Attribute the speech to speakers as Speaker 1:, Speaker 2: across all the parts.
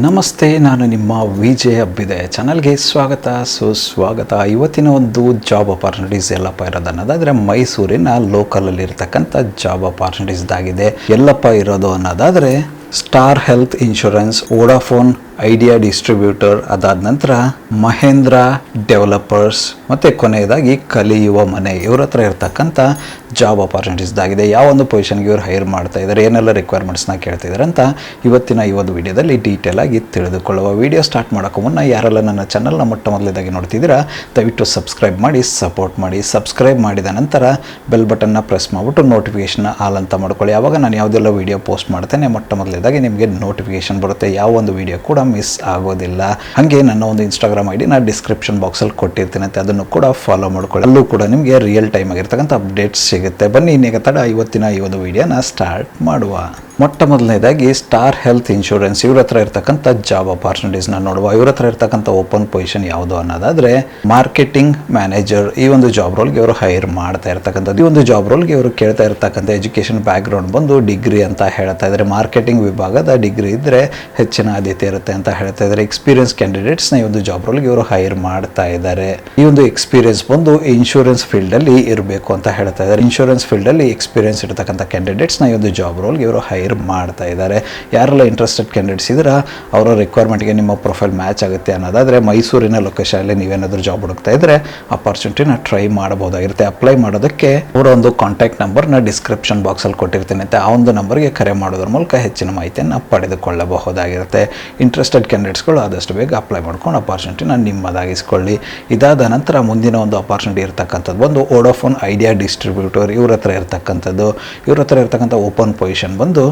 Speaker 1: ನಮಸ್ತೆ, ನಾನು ನಿಮ್ಮ ವಿಜಯ್ ಹಬ್ಬಿದೆ ಚಾನಲ್ಗೆ ಸ್ವಾಗತ, ಸುಸ್ವಾಗತ. ಇವತ್ತಿನ ಒಂದು ಜಾಬ್ ಅಪಾರ್ಚುನಿಟೀಸ್ ಎಲ್ಲಪ್ಪ ಇರೋದು ಅನ್ನೋದಾದರೆ ಮೈಸೂರಿನ ಲೋಕಲಲ್ಲಿ ಇರ್ತಕ್ಕಂಥ ಜಾಬ್ ಅಪಾರ್ಚುನಿಟೀಸ್ದಾಗಿದೆ ಎಲ್ಲಪ್ಪ ಇರೋದು ಅನ್ನೋದಾದರೆ star health insurance Vodafone Idea distributor ಅದಾದ ನಂತರ ಮಹೇಂದ್ರ ಡೆವಲಪರ್ಸ್, ಮತ್ತು ಕೊನೆಯದಾಗಿ ಕಲಿಯುವ ಮನೆ. ಇವ್ರ ಹತ್ರ ಇರ್ತಕ್ಕಂಥ ಜಾಬ್ ಅಪಾರ್ಚುನಿಟೀಸ್ದಾಗಿದೆ ಯಾವ ಒಂದು ಪೊಸಿಷನ್ಗೆ ಇವ್ರು ಹೈರ್ ಮಾಡ್ತಾ ಇದ್ದಾರೆ ಏನೆಲ್ಲ ರಿಕ್ವೈರ್ಮೆಂಟ್ಸ್ನ ಕೇಳ್ತಾ ಇದ್ದಾರೆ ಅಂತ ಇವತ್ತಿನ ಈ ಒಂದು ವಿಡಿಯೋದಲ್ಲಿ ಡೀಟೇಲ್ ಆಗಿ ತಿಳಿದುಕೊಳ್ಳುವ ವಿಡಿಯೋ ಸ್ಟಾರ್ಟ್ ಮಾಡೋಕ್ಕೂ ಮುನ್ನ ಯಾರೆಲ್ಲ ನನ್ನ ಚಾನಲ್ನ ಮೊಟ್ಟ ಮೊದಲೇದಾಗಿ ನೋಡ್ತಿದ್ದೀರಾ, ದಯವಿಟ್ಟು ಸಬ್ಸ್ಕ್ರೈಬ್ ಮಾಡಿ ಸಪೋರ್ಟ್ ಮಾಡಿ. ಸಬ್ಸ್ಕ್ರೈಬ್ ಮಾಡಿದ ನಂತರ ಬೆಲ್ ಬಟನ್ನ ಪ್ರೆಸ್ ಮಾಡಿಬಿಟ್ಟು ನೋಟಿಫಿಕೇಶನ್ ಆಲ್ ಅಂತ ಮಾಡ್ಕೊಳ್ಳಿ. ಯಾವಾಗ ನಾನು ಯಾವುದೆಲ್ಲ ವಿಡಿಯೋ ಪೋಸ್ಟ್ ಮಾಡ್ತೇನೆ ಮೊಟ್ಟ ಮೊದಲೇದಾಗಿ ನಿಮಗೆ ನೋಟಿಫಿಕೇಷನ್ ಬರುತ್ತೆ. ಯಾವ ಒಂದು ವಿಡಿಯೋ ಕೂಡ ಮಿಸ್ ಆಗೋದಿಲ್ಲ. ಹಾಗೆ ನನ್ನ ಒಂದು ಇನ್ಸ್ಟಾಗ್ರಾಮ್ ಐ ಡಿ ನಾನು ಡಿಸ್ಕ್ರಿಪ್ಷನ್ ಬಾಕ್ಸಲ್ಲಿ ಕೊಟ್ಟಿರ್ತೀನಿ. ಅಂತ ಅದನ್ನು ಕೂಡ ಫಾಲೋ ಮಾಡ್ಕೊಳ್ಳಿ. ಅಲ್ಲೂ ಕೂಡ ನಿಮಗೆ ರಿಯಲ್ ಟೈಮ್ ಆಗಿರ್ತಕ್ಕಂಥ ಅಪ್ಡೇಟ್ಸ್ ಸಿಗುತ್ತೆ. ಬನ್ನಿ, ಇನ್ನೀಗ ತಡ ಇವತ್ತಿನ ಈ ಒಂದು ವಿಡಿಯೋನ ಸ್ಟಾರ್ಟ್ ಮಾಡುವ. ಮೊಟ್ಟ ಮೊದಲನೇದಾಗಿ ಸ್ಟಾರ್ ಹೆಲ್ತ್ ಇನ್ಶೂರೆನ್ಸ್. ಇವ್ರ ಹತ್ರ ಇರ್ತಕ್ಕಂಥ ಜಾಬ್ ಅಪಾರ್ಚುನಿಟೀಸ್ನ ನೋಡುವ. ಇವ್ರ ಹತ್ರ ಇರ್ತಕ್ಕಂಥ ಓಪನ್ ಪೊಸಿಷನ್ ಯಾವುದು ಅನ್ನೋದಾದ್ರೆ ಮಾರ್ಕೆಟಿಂಗ್ ಮ್ಯಾನೇಜರ್ ಈ ಒಂದು ಜಾಬ್ ರೋಲ್ಗೆ ಇವರು ಹೈರ್ ಮಾಡ್ತಾ ಇರ್ತಕ್ಕಂಥದ್ದು. ಈ ಒಂದು ಜಾಬ್ ರೋಲ್ಗೆ ಇವರು ಕೇಳ್ತಾ ಇರ್ತಕ್ಕಂಥ ಎಜುಕೇಷನ್ ಬ್ಯಾಕ್ಗ್ರೌಂಡ್ ಬಂದು ಡಿಗ್ರಿ ಅಂತ ಹೇಳ್ತಾ ಇದ್ದಾರೆ ಮಾರ್ಕೆಟಿಂಗ್ ವಿಭಾಗದ ಡಿಗ್ರಿ ಇದ್ದರೆ ಹೆಚ್ಚಿನ ಆದ್ಯತೆ ಇರುತ್ತೆ ಅಂತ ಹೇಳ್ತಾ ಇದ್ದಾರೆ ಎಕ್ಸ್ಪೀರಿಯನ್ಸ್ ಕ್ಯಾಂಡಿಡೇಟ್ಸ್ನ ಈ ಒಂದು ಜಾಬ್ ರೋಲ್ಗೆ ಇವರು ಹೈರ್ ಮಾಡ್ತಾ ಇದ್ದಾರೆ ಈ ಒಂದು ಎಕ್ಸ್ಪೀರಿಯನ್ಸ್ ಬಂದು ಇನ್ಶೂರೆನ್ಸ್ ಫೀಲ್ಡಲ್ಲಿ ಇರಬೇಕು ಅಂತ ಹೇಳ್ತಾ ಇದ್ದಾರೆ ಇನ್ಶೂರೆನ್ಸ್ ಫೀಲ್ಡಲ್ಲಿ ಎಕ್ಸ್ಪೀರಿಯನ್ಸ್ ಇರತಕ್ಕಂಥ ಕ್ಯಾಂಡಿಡೇಟ್ಸ್ನ ಈ ಒಂದು ಜಾಬ್ ರೋಲ್ಗೆ ಇವರು ಹೈರ್ ಮಾಡ್ತಾ ಇದ್ದಾರೆ. ಯಾರೆಲ್ಲ ಇಂಟ್ರೆಸ್ಟೆಡ್ ಕ್ಯಾಂಡಿಡೇಟ್ಸ್ ಇದ್ದೀರಾ, ಅವರ ರಿಕ್ವೈರ್ಮೆಂಟ್ಗೆ ನಿಮ್ಮ ಪ್ರೊಫೈಲ್ ಮ್ಯಾಚ್ ಆಗುತ್ತೆ ಅನ್ನೋದಾದರೆ ಮೈಸೂರಿನ ಲೊಕೇಶನಲ್ಲಿ ನೀವೇನಾದರೂ ಜಾಬ್ ಹುಡುಕ್ತಾ ಇದ್ದರೆ ಅಪರ್ಚುನಿಟಿನ ಟ್ರೈ ಮಾಡಬಹುದಾಗಿರುತ್ತೆ. ಅಪ್ಲೈ ಮಾಡೋದಕ್ಕೆ ಅವರ ಒಂದು ಕಾಂಟ್ಯಾಕ್ಟ್ ನಂಬರ್ನ ಡಿಸ್ಕ್ರಿಪ್ಷನ್ ಬಾಕ್ಸಲ್ಲಿ ಕೊಟ್ಟಿರ್ತೀನಿ ಅಂತ ಆ ಒಂದು ನಂಬರ್ಗೆ ಕರೆ ಮಾಡೋದ್ರ ಮೂಲಕ ಹೆಚ್ಚಿನ ಮಾಹಿತಿಯನ್ನು ಪಡೆದುಕೊಳ್ಳಬಹುದಾಗಿರುತ್ತೆ. ಇಂಟ್ರೆಸ್ಟೆಡ್ ಕ್ಯಾಂಡಿಡೇಟ್ಸ್ಗಳು ಆದಷ್ಟು ಬೇಗ ಅಪ್ಲೈ ಮಾಡ್ಕೊಂಡು ಅಪಾರ್ಚುನಿಟಿನ ನಿಮ್ಮದಾಗಿಸ್ಕೊಳ್ಳಿ. ಇದಾದ ನಂತರ ಮುಂದಿನ ಒಂದು ಅಪಾರ್ಚುನಿಟಿ ಇರ್ತಕ್ಕಂಥದ್ದು ಬಂದು ಓಡೋಫೋನ್ ಐಡಿಯಾ ಡಿಸ್ಟ್ರಿಬ್ಯೂಟರ್ ಇವ್ರ ಹತ್ರ ಇರ್ತಕ್ಕಂಥದ್ದು. ಇವ್ರ ಹತ್ರ ಇರ್ತಕ್ಕಂಥ ಓಪನ್ ಪೊಸಿಷನ್ ಬಂದು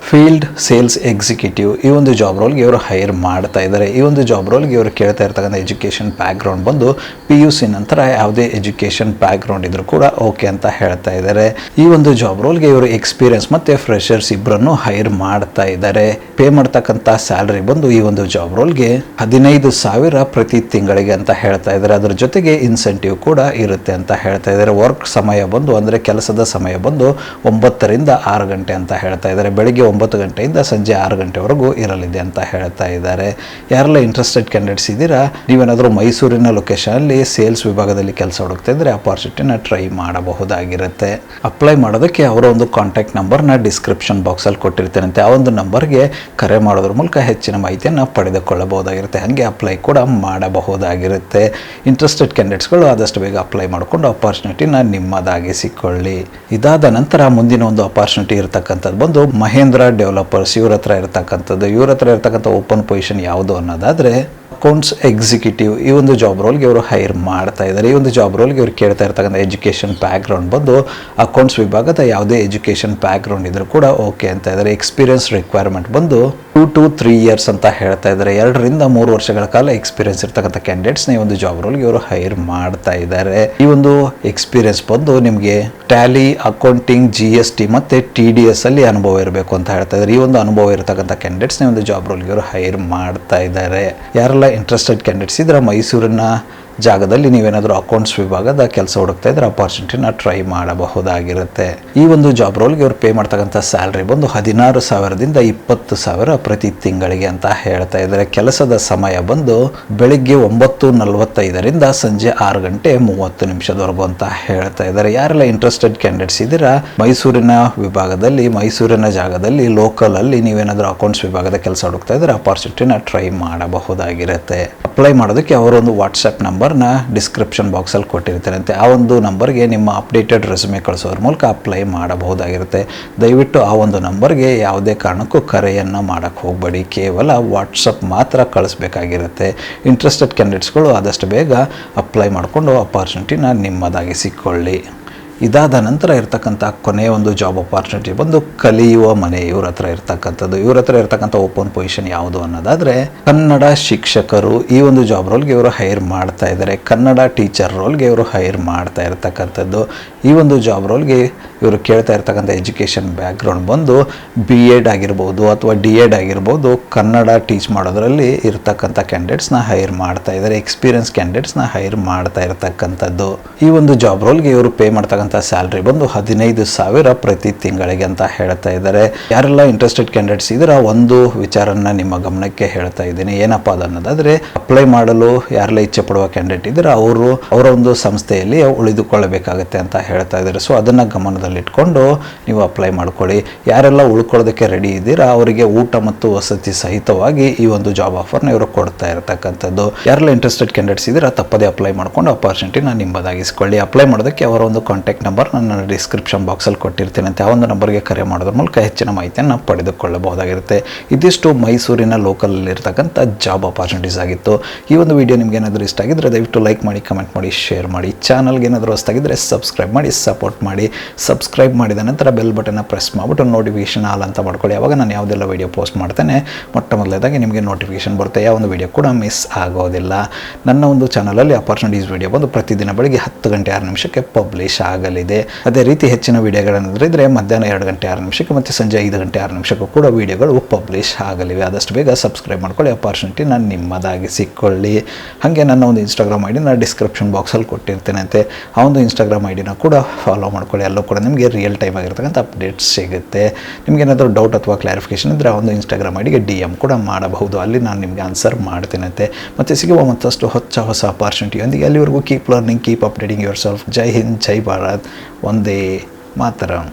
Speaker 1: ಫೀಲ್ಡ್ ಸೇಲ್ಸ್ ಎಕ್ಸಿಕ್ಯೂಟಿವ್ ಈ ಒಂದು ಜಾಬ್ ರೋಲ್ಗೆ ಇವರು ಹೈರ್ ಮಾಡ್ತಾ ಇದ್ದಾರೆ ಈ ಒಂದು ಜಾಬ್ ರೋಲ್ಗೆ ಇವರು ಕೇಳ್ತಾ ಇರ್ತಕ್ಕಂಥ ಎಜುಕೇಷನ್ ಬ್ಯಾಕ್ಗ್ರೌಂಡ್ ಬಂದು ಪಿ ಯು ಸಿ ನಂತರ ಯಾವುದೇ ಎಜುಕೇಷನ್ ಬ್ಯಾಕ್ಗ್ರೌಂಡ್ ಇದ್ರೂ ಕೂಡ ಓಕೆ ಅಂತ ಹೇಳ್ತಾ ಇದ್ದಾರೆ ಈ ಒಂದು ಜಾಬ್ ರೋಲ್ಗೆ ಇವರು ಎಕ್ಸ್ಪೀರಿಯನ್ಸ್ ಮತ್ತು ಫ್ರೆಷರ್ಸ್ ಇಬ್ಬರನ್ನು ಹೈರ್ ಮಾಡ್ತಾ ಇದ್ದಾರೆ ಪೇ ಮಾಡ್ತಕ್ಕಂಥ ಸ್ಯಾಲ್ರಿ ಬಂದು ಈ ಒಂದು ಜಾಬ್ ರೋಲ್ಗೆ ಹದಿನೈದು ಸಾವಿರ ಪ್ರತಿ ತಿಂಗಳಿಗೆ ಅಂತ ಹೇಳ್ತಾ ಇದ್ದಾರೆ ಅದರ ಜೊತೆಗೆ ಇನ್ಸೆಂಟಿವ್ ಕೂಡ ಇರುತ್ತೆ ಅಂತ ಹೇಳ್ತಾ ಇದ್ದಾರೆ ವರ್ಕ್ ಸಮಯ ಬಂದು ಅಂದರೆ ಕೆಲಸದ ಸಮಯ ಬಂದು ಒಂಬತ್ತರಿಂದ ಆರು ಗಂಟೆ ಅಂತ ಹೇಳ್ತಾ ಇದ್ದಾರೆ ಬೆಳಿಗ್ಗೆ ಒಂಬತ್ತು ಗಂಟೆಯಿಂದ ಸಂಜೆ ಆರು ಗಂಟೆವರೆಗೂ ಇರಲಿದೆ ಅಂತ ಹೇಳ್ತಾ ಇದ್ದಾರೆ. ಯಾರೆಲ್ಲ ಇಂಟ್ರೆಸ್ಟೆಡ್ ಕ್ಯಾಂಡಿಡೇಟ್ಸ್ ಇದ್ದೀರಾ, ನೀವೇನಾದರೂ ಮೈಸೂರಿನ ಲೊಕೇಶನಲ್ಲಿ ಸೇಲ್ಸ್ ವಿಭಾಗದಲ್ಲಿ ಕೆಲಸ ಹುಡುಕ್ತಾ ಇದ್ದರೆ ಅಪಾರ್ಚುನಿಟಿನ ಟ್ರೈ ಮಾಡಬಹುದಾಗಿರುತ್ತೆ. ಅಪ್ಲೈ ಮಾಡೋದಕ್ಕೆ ಅವರ ಒಂದು ಕಾಂಟ್ಯಾಕ್ಟ್ ನಂಬರ್ನ ಡಿಸ್ಕ್ರಿಪ್ಷನ್ ಬಾಕ್ಸಲ್ಲಿ ಕೊಟ್ಟಿರ್ತೇನಂತೆ. ಆ ಒಂದು ನಂಬರ್ಗೆ ಕರೆ ಮಾಡೋದ್ರ ಮೂಲಕ ಹೆಚ್ಚಿನ ಮಾಹಿತಿಯನ್ನು ಪಡೆದುಕೊಳ್ಳಬಹುದಾಗಿರುತ್ತೆ. ಹಾಗೆ ಅಪ್ಲೈ ಕೂಡ ಮಾಡಬಹುದಾಗಿರುತ್ತೆ. ಇಂಟ್ರೆಸ್ಟೆಡ್ ಕ್ಯಾಂಡಿಡೇಟ್ಸ್ಗಳು ಆದಷ್ಟು ಬೇಗ ಅಪ್ಲೈ ಮಾಡಿಕೊಂಡು ಅಪಾರ್ಚುನಿಟಿನ ನಿಮ್ಮದಾಗಿಸಿಕೊಳ್ಳಿ. ಇದಾದ ನಂತರ ಮುಂದಿನ ಒಂದು ಅಪಾರ್ಚುನಿಟಿ ಇರತಕ್ಕಂಥದ್ದು ಬಂದು ಮಹೇಂದ್ರ ಡೆವಲಪರ್ಸ್ ಇವ್ರ ಹತ್ರ ಇರ್ತಕ್ಕಂಥದ್ದು ಇವ್ರ ಹತ್ರ ಇರ್ತಕ್ಕಂಥ ಓಪನ್ ಪೊಸಿಷನ್ ಯಾವುದು ಅನ್ನೋದಾದರೆ ಅಕೌಂಟ್ಸ್ ಎಕ್ಸಿಕ್ಯೂಟಿವ್ ಈ ಒಂದು ಜಾಬ್ ರೋಲ್ಗೆ ಇವರು ಹೈರ್ ಮಾಡ್ತಾ ಇದ್ದಾರೆ ಈ ಒಂದು ಜಾಬ್ ರೋಲ್ಗೆ ಇವರು ಕೇಳ್ತಾ ಇರ್ತಕ್ಕಂಥ ಎಜುಕೇಷನ್ ಬ್ಯಾಕ್ಗ್ರೌಂಡ್ ಬಂದು ಅಕೌಂಟ್ಸ್ ವಿಭಾಗದ ಯಾವುದೇ ಎಜುಕೇಷನ್ ಬ್ಯಾಕ್ಗ್ರೌಂಡ್ ಇದ್ದರೂ ಕೂಡ ಓಕೆ ಅಂತ ಇದ್ದಾರೆ ಎಕ್ಸ್ಪೀರಿಯನ್ಸ್ ರಿಕ್ವೈರ್ಮೆಂಟ್ ಬಂದು ಟೂ ಟು ತ್ರೀ ಇಯರ್ಸ್ ಅಂತ ಹೇಳ್ತಾ ಇದ್ದಾರೆ ಎರಡರಿಂದ ಮೂರು ವರ್ಷಗಳ ಕಾಲ ಎಕ್ಸ್ಪೀರಿಯನ್ಸ್ ಇರ್ತಕ್ಕಂಥ ಕ್ಯಾಂಡಿಡೇಟ್ಸ್ನ ಈ ಒಂದು ಜಾಬ್ ರೋಲ್ಗೆ ಇವರು ಹೈರ್ ಮಾಡ್ತಾ ಇದ್ದಾರೆ ಈ ಒಂದು ಎಕ್ಸ್ಪೀರಿಯನ್ಸ್ ಬಂದು ನಿಮಗೆ Tally accounting G S T ಮತ್ತು ಟಿ ಡಿ ಎಸ್ ಅಲ್ಲಿ ಅನುಭವ ಇರಬೇಕು ಅಂತ ಹೇಳ್ತಾ ಇದ್ದಾರೆ ಈ ಒಂದು ಅನುಭವ ಇರತಕ್ಕಂಥ ಕ್ಯಾಂಡಿಡೇಟ್ಸ್ನ ಒಂದು ಜಾಬ್ ರೋಲ್ಗೆ ಇವರು ಹೈರ್ ಮಾಡ್ತಾ ಇದ್ದಾರೆ ಯಾರೆಲ್ಲ ಇಂಟ್ರೆಸ್ಟೆಡ್ ಕ್ಯಾಂಡಿಡೇಟ್ಸ್ ಇದ್ರೆ ಮೈಸೂರಿನ ಜಾಗದಲ್ಲಿ ನೀವೇನಾದರೂ ಅಕೌಂಟ್ಸ್ ವಿಭಾಗದ ಕೆಲಸ ಹುಡುಕ್ತಾ ಇದ್ರೆ ಅಪಾರ್ಚುನಿಟಿನ ಟ್ರೈ ಮಾಡಬಹುದಾಗಿರುತ್ತೆ. ಈ ಒಂದು ಜಾಬ್ ರೋಲ್ಗೆ ಅವ್ರು ಪೇ ಮಾಡ್ತಕ್ಕಂಥ ಸ್ಯಾಲ್ರಿ ಬಂದು ಹದಿನಾರು ಸಾವಿರದಿಂದ ಇಪ್ಪತ್ತು ಸಾವಿರ ಪ್ರತಿ ತಿಂಗಳಿಗೆ ಅಂತ ಹೇಳ್ತಾ ಇದ್ದಾರೆ. ಕೆಲಸದ ಸಮಯ ಬಂದು ಬೆಳಿಗ್ಗೆ ಒಂಬತ್ತು ನಲವತ್ತೈದರಿಂದ ಸಂಜೆ ಆರು ಗಂಟೆ ಮೂವತ್ತು ನಿಮಿಷದವರೆಗೂ ಅಂತ ಹೇಳ್ತಾ ಇದ್ದಾರೆ. ಯಾರೆಲ್ಲ ಇಂಟ್ರೆಸ್ಟೆಡ್ ಕ್ಯಾಂಡಿಡೇಟ್ಸ್ ಇದ್ದೀರಾ? ಮೈಸೂರಿನ ವಿಭಾಗದಲ್ಲಿ, ಮೈಸೂರಿನ ಜಾಗದಲ್ಲಿ ಲೋಕಲ್ ಅಲ್ಲಿ ನೀವೇನಾದರೂ ಅಕೌಂಟ್ಸ್ ವಿಭಾಗದ ಕೆಲಸ ಹುಡುಕ್ತಾ ಇದ್ರೆ ಅಪಾರ್ಚುನಿಟಿನ ಟ್ರೈ ಮಾಡಬಹುದಾಗಿರುತ್ತೆ. ಅಪ್ಲೈ ಮಾಡೋದಕ್ಕೆ ಅವರೊಂದು ವಾಟ್ಸಪ್ ನಂಬರ್ನ ಡಿಸ್ಕ್ರಿಪ್ಷನ್ ಬಾಕ್ಸಲ್ಲಿ ಕೊಟ್ಟಿರ್ತಾರಂತೆ. ಆ ಒಂದು ನಂಬರ್ಗೆ ನಿಮ್ಮ ಅಪ್ಡೇಟೆಡ್ ರೆಸ್ಯೂಮೆ ಕಳಿಸೋದ್ರ ಮೂಲಕ ಅಪ್ಲೈ ಮಾಡಬಹುದಾಗಿರುತ್ತೆ. ದಯವಿಟ್ಟು ಆ ಒಂದು ನಂಬರ್ಗೆ ಯಾವುದೇ ಕಾರಣಕ್ಕೂ ಕರೆಯನ್ನು ಮಾಡೋಕ್ಕೆ ಹೋಗಬೇಡಿ. ಕೇವಲ ವಾಟ್ಸಪ್ ಮಾತ್ರ ಕಳಿಸ್ಬೇಕಾಗಿರುತ್ತೆ. ಇಂಟ್ರೆಸ್ಟೆಡ್ ಕ್ಯಾಂಡಿಡೇಟ್ಸ್ಗಳು ಆದಷ್ಟು ಬೇಗ ಅಪ್ಲೈ ಮಾಡಿಕೊಂಡು ಅಪಾರ್ಚುನಿಟಿನ ನಿಮ್ಮದಾಗಿಸಿಕೊಳ್ಳಿ. ಇದಾದ ನಂತರ ಇರ್ತಕ್ಕಂಥ ಕೊನೆಯ ಒಂದು ಜಾಬ್ ಅಪಾರ್ಚುನಿಟಿ ಬಂದು ಕಲಿಯುವ ಮನೆ ಇವ್ರ ಹತ್ರ ಇರ್ತಕ್ಕಂಥದ್ದು. ಇವ್ರ ಹತ್ರ ಇರ್ತಕ್ಕಂಥ ಓಪನ್ ಪೊಸಿಷನ್ ಯಾವುದು ಅನ್ನೋದಾದರೆ ಕನ್ನಡ ಶಿಕ್ಷಕರು ಈ ಒಂದು ಜಾಬ್ ರೋಲ್ಗೆ ಇವರು ಹೈರ್ ಮಾಡ್ತಾ ಇದ್ದಾರೆ ಕನ್ನಡ ಟೀಚರ್ ರೋಲ್ಗೆ ಇವರು ಹೈರ್ ಮಾಡ್ತಾ ಇರ್ತಕ್ಕಂಥದ್ದು. ಈ ಒಂದು ಜಾಬ್ ರೋಲ್ಗೆ ಇವರು ಕೇಳ್ತಾ ಇರ್ತಕ್ಕಂಥ ಎಜುಕೇಷನ್ ಬ್ಯಾಕ್ಗ್ರೌಂಡ್ ಬಂದು ಬಿ ಎಡ್ ಆಗಿರ್ಬೋದು ಅಥವಾ ಡಿ ಎಡ್ ಆಗಿರ್ಬೋದು ಕನ್ನಡ ಟೀಚ್ ಮಾಡೋದ್ರಲ್ಲಿ ಇರ್ತಕ್ಕಂಥ ಕ್ಯಾಂಡಿಡೇಟ್ಸ್ನ ಹೈರ್ ಮಾಡ್ತಾ ಇದ್ದಾರೆ ಎಕ್ಸ್ಪೀರಿಯನ್ಸ್ ಕ್ಯಾಂಡಿಡೇಟ್ಸ್ನ ಹೈರ್ ಮಾಡ್ತಾ ಇರ್ತಕ್ಕಂಥದ್ದು. ಈ ಒಂದು ಜಾಬ್ ರೋಲ್ಗೆ ಇವರು ಪೇ ಮಾಡ್ತಕ್ಕಂಥ ಸ್ಯಾಲ್ರಿ ಬಂದು ಹದಿನೈದು ಸಾವಿರ ಪ್ರತಿ ತಿಂಗಳಿಗೆ ಅಂತ ಹೇಳ್ತಾ ಇದ್ದಾರೆ ಯಾರೆಲ್ಲ ಇಂಟ್ರೆಸ್ಟೆಡ್ ಕ್ಯಾಂಡಿಡೇಟ್ಸ್ ಇದ್ದರೆ, ಒಂದು ವಿಚಾರನ ನಿಮ್ಮ ಗಮನಕ್ಕೆ ಹೇಳ್ತಾ ಇದ್ದೀನಿ. ಏನಪ್ಪ ಅದನ್ನೋದಾದರೆ ಅಪ್ಲೈ ಮಾಡಲು ಯಾರೆಲ್ಲ ಇಚ್ಛೆ ಪಡುವ ಕ್ಯಾಂಡಿಡೇಟ್ ಇದ್ದರೆ, ಅವರು ಅವರ ಒಂದು ಸಂಸ್ಥೆಯಲ್ಲಿ ಉಳಿದುಕೊಳ್ಳಬೇಕಾಗತ್ತೆ ಅಂತ ಹೇಳ್ತಾ ಇದ್ದಾರೆ. ಸೊ ಅದನ್ನು ಗಮನದಲ್ಲಿಟ್ಕೊಂಡು ನೀವು ಅಪ್ಲೈ ಮಾಡ್ಕೊಳ್ಳಿ. ಯಾರೆಲ್ಲ ಉಳ್ಕೊಳ್ಳೋದಕ್ಕೆ ರೆಡಿ ಇದ್ದೀರಾ, ಅವರಿಗೆ ಊಟ ಮತ್ತು ವಸತಿ ಸಹಿತವಾಗಿ ಈ ಒಂದು ಜಾಬ್ ಆಫರ್ನ ಇವರು ಕೊಡ್ತಾ ಇರತಕ್ಕಂಥದ್ದು. ಯಾರೆಲ್ಲ ಇಂಟ್ರೆಸ್ಟೆಡ್ ಕ್ಯಾಂಡಿಡೇಟ್ಸ್ ಇದ್ದೀರಾ, ತಪ್ಪದೇ ಅಪ್ಲೈ ಮಾಡ್ಕೊಂಡು ಅಪಾರ್ಚುನಿಟಿನ ನಿಮ್ಮದಾಗಿಸ್ಕೊಳ್ಳಿ ಅಪ್ಲೈ ಮಾಡೋದಕ್ಕೆ ಅವರ ಒಂದು ಕಾಂಟ್ಯಾಕ್ಟ್ ನಂಬರ್ ನಾನು ಡಿಸ್ಕ್ರಿಪ್ಷನ್ ಬಾಕ್ಸಲ್ಲಿ ಕೊಟ್ಟಿರ್ತೀನಿ ಅಂತ. ಆ ಒಂದು ನಂಬರ್ಗೆ ಕರೆ ಮಾಡೋದ್ರ ಮೂಲಕ ಹೆಚ್ಚಿನ ಮಾಹಿತಿಯನ್ನು ಪಡೆದುಕೊಳ್ಳಬಹುದಾಗಿರುತ್ತೆ. ಇದಿಷ್ಟು ಮೈಸೂರಿನ ಲೋಕಲಲ್ಲಿರ್ತಕ್ಕಂಥ ಜಾಬ್ ಅಪಾರ್ಚುನಿಟೀಸ್ ಆಗಿತ್ತು. ಈ ಒಂದು ವಿಡಿಯೋ ನಿಮ್ಗೆ ಏನಾದರೂ ಇಷ್ಟ ಆಗಿದ್ರೆ ದಯವಿಟ್ಟು ಲೈಕ್ ಮಾಡಿ ಕಮೆಂಟ್ ಮಾಡಿ ಶೇರ್ ಮಾಡಿ. ಚಾನಲ್ಗೆ ಏನಾದರೂ ಹೊಸ್ತಾಗಿದ್ದರೆ ಸಬ್ಸ್ಕ್ರೈಬ್ ಮಾಡಿ. ಸಪೋರ್ಟ್ ಮಾಡಿ ಸಬ್ಸ್ಕ್ರೈಬ್ ಮಾಡಿದ ನಂತರ ಬೆಲ್ ಬಟನ್ನ ಪ್ರೆಸ್ ಮಾಡಿಬಿಟ್ಟು ನೋಟಿಫಿಕೇಷನ್ ಆಲ್ ಅಂತ ಮಾಡ್ಕೊಳ್ಳಿ. ಯಾವಾಗ ನಾನು ಯಾವುದೆಲ್ಲ ವೀಡಿಯೋ ಪೋಸ್ಟ್ ಮಾಡ್ತೇನೆ, ಮೊಟ್ಟ ಮೊದಲೇದಾಗಿ ನಿಮಗೆ ನೋಟಿಫಿಕೇಷನ್ ಬರುತ್ತೆ. ಯಾವ ಒಂದು ವಿಡಿಯೋ ಕೂಡ ಮಿಸ್ ಆಗೋದಿಲ್ಲ. ನನ್ನ ಒಂದು ಚಾನಲಲ್ಲಿ ಅಪರ್ಚುನಿಟೀಸ್ ವೀಡಿಯೋ ಬಂದು ಪ್ರತಿದಿನ ಬೆಳಗ್ಗೆ ಹತ್ತು ಗಂಟೆ ಆರು ನಿಮಿಷಕ್ಕೆ ಪಬ್ಲಿಷ್ ಆಗಲಿದೆ. ಅದೇ ರೀತಿ ಹೆಚ್ಚಿನ ವೀಡಿಯೋಗಳನ್ನು ಇದ್ದರೆ ಮಧ್ಯಾಹ್ನ ಎರಡು ಗಂಟೆ ಆರು ನಿಮಿಷಕ್ಕೆ ಮತ್ತು ಸಂಜೆ ಐದು ಗಂಟೆ ಆರು ನಿಮಿಷಕ್ಕೂ ಕೂಡ ವೀಡಿಯೋಗಳು ಪಬ್ಲಿಷ್ ಆಗಲಿವೆ. ಆದಷ್ಟು ಬೇಗ ಸಬ್ಸ್ಕ್ರೈಬ್ ಮಾಡ್ಕೊಳ್ಳಿ. ಅಪಾರ್ಚುನಿಟಿ ನಾನು ನಿಮ್ಮದಾಗಿ ಸಿಕ್ಕೊಳ್ಳಿ. ಹಾಗೆ ನನ್ನ ಒಂದು ಇನ್ಸ್ಟಾಗ್ರಾಮ್ ಐ ಡಿನ ನಾನು ಡಿಸ್ಕ್ರಿಪ್ಷನ್ ಬಾಕ್ಸಲ್ಲಿ ಕೊಟ್ಟಿರ್ತೇನೆ ಅಂತೆ. ಆ ಒಂದು ಇನ್ಸ್ಟಾಗ್ರಾಮ್ ಐ ಡಿನ ಕೂಡ ಫಾಲೋ ಮಾಡ್ಕೊಳ್ಳಿ. ಅಲ್ಲೂ ಕೂಡ ನಿಮಗೆ ರಿಯಲ್ ಟೈಮ್ ಆಗಿರ್ತಕ್ಕಂಥ ಅಪ್ಡೇಟ್ಸ್ ಸಿಗುತ್ತೆ. ನಿಮ್ಗೆ ಏನಾದರೂ ಡೌಟ್ ಅಥವಾ ಕ್ಲಾರಿಫಿಕೇಷನ್ ಇದ್ದರೆ ಒಂದು ಇನ್ಸ್ಟಾಗ್ರಾಮ್ ಐಡಿಗೆ ಡಿಗೆ ಡಿ ಎಂ ಕೂಡ ಮಾಡಬಹುದು. ಅಲ್ಲಿ ನಾನು ನಿಮಗೆ ಆನ್ಸರ್ ಮಾಡ್ತೀನಂತೆ. ಮತ್ತು ಸಿಗುವ ಮತ್ತಷ್ಟು ಹೊಸ ಹೊಸ ಅಪಾರ್ಚುನಿಟಿಯೊಂದಿಗೆ ಅಲ್ಲಿವರೆಗೂ keep learning keep updating yourself ಜೈ ಹಿಂದ್, ಜೈ ಭಾರತ್. ಒಂದೇ ಮಾತರಂ.